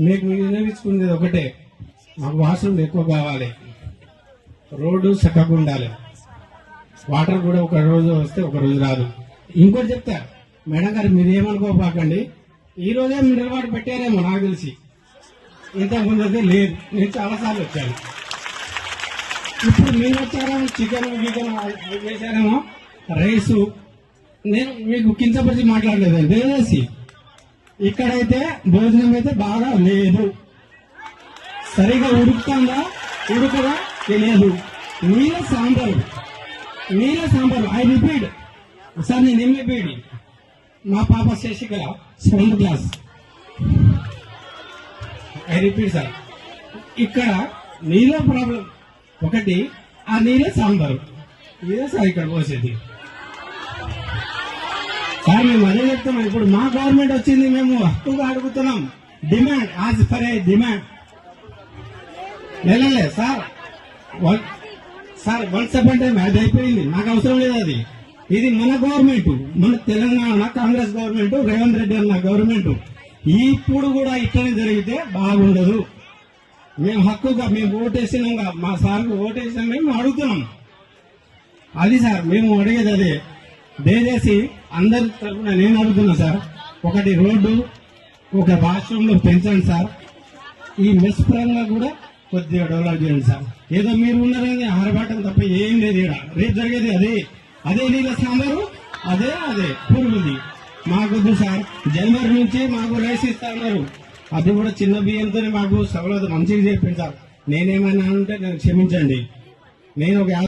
మీకు వినియోగించుకునేది ఒకటే. మాకు వాష్రూమ్ ఎక్కువ కావాలి. రోడ్డు చక్కగా ఉండాలి. వాటర్ కూడా ఒక రోజు వస్తే ఒక రోజు రాదు. ఇంకోటి చెప్తా. మేడం గారు మీరు ఏమనుకోపాకండి ఈ రోజే మినరల్ వాటర్ పెట్టారేమో నాకు తెలిసి. ఇంతకు ముందు అయితే లేదు. నేను చాలాసార్లు వచ్చాను. ఇప్పుడు మీరు వచ్చారేమో చికెన్ గికెన్ అవి చేశారేమో రైసు. నేను మీకు కించపరిచి మాట్లాడలేదు దయచేసి ఇక్కడైతే భోజనం అయితే బాగా లేదు. సరిగా ఉడుకుతుందా? ఉడకదా? తెలియదు నీళ్ళ సాంబారు. నీళ్ళ సాంబారు. I repeat. సార్ నేను ఏం రిపీట్? మా పాప Sasikala seventh class. I repeat sir. ఇక్కడ నీళ్ళ ప్రాబ్లం. ఒకటి ఆ నీళ్ళ సాంబారు. ఇదే సార్ ఇక్కడ పోసేది? సార్ మేము అదే చెప్తున్నాం ఇప్పుడు మా గవర్నమెంట్ వచ్చింది మేము హక్కుగా అడుగుతున్నాం. Demand as per a demand లేలే sir. Sir one seven time అది అయిపోయింది. నాకు అవసరం లేదు అది. ఇది మన గవర్నమెంట్ మన తెలంగాణ కాంగ్రెస్ గవర్నమెంట్ రేవంత్ రెడ్డి అన్న గవర్నమెంట్ ఇప్పుడు కూడా ఇట్లనే జరిగితే బాగుండదు. మేము హక్కుగా మేము ఓటేసినాం మా సార్కు ఓటేసినాం మేము అడుగుతున్నాం. అది సార్ మేము అడిగేది అదే. దయచేసి అందరి తరఫున నేను అడుగుతున్నా సార్ ఒకటి రోడ్డు ఒక వాష్రూమ్ పెంచండి సార్. ఈ మెస్ పరంగా కూడా కొద్దిగా డెవలప్ చేయండి సార్. ఏదో మీరు ఉన్నారని ఆరబాటం తప్ప ఏం లేదు ఇక్కడ రేపు జరిగేది అదే. అదే నీళ్ళ సాంబారు అదే అదే. పురుగుది. మాకొద్దు సార్. జనవరి నుంచి మాకు రైస్ ఇస్తా ఉన్నారు అది కూడా చిన్న బియ్యంతోనే మాకు సవలత మంచిగా చెప్పింది సార్ నేనేమైనా అంటే నేను క్షమించండి. నేను ఒక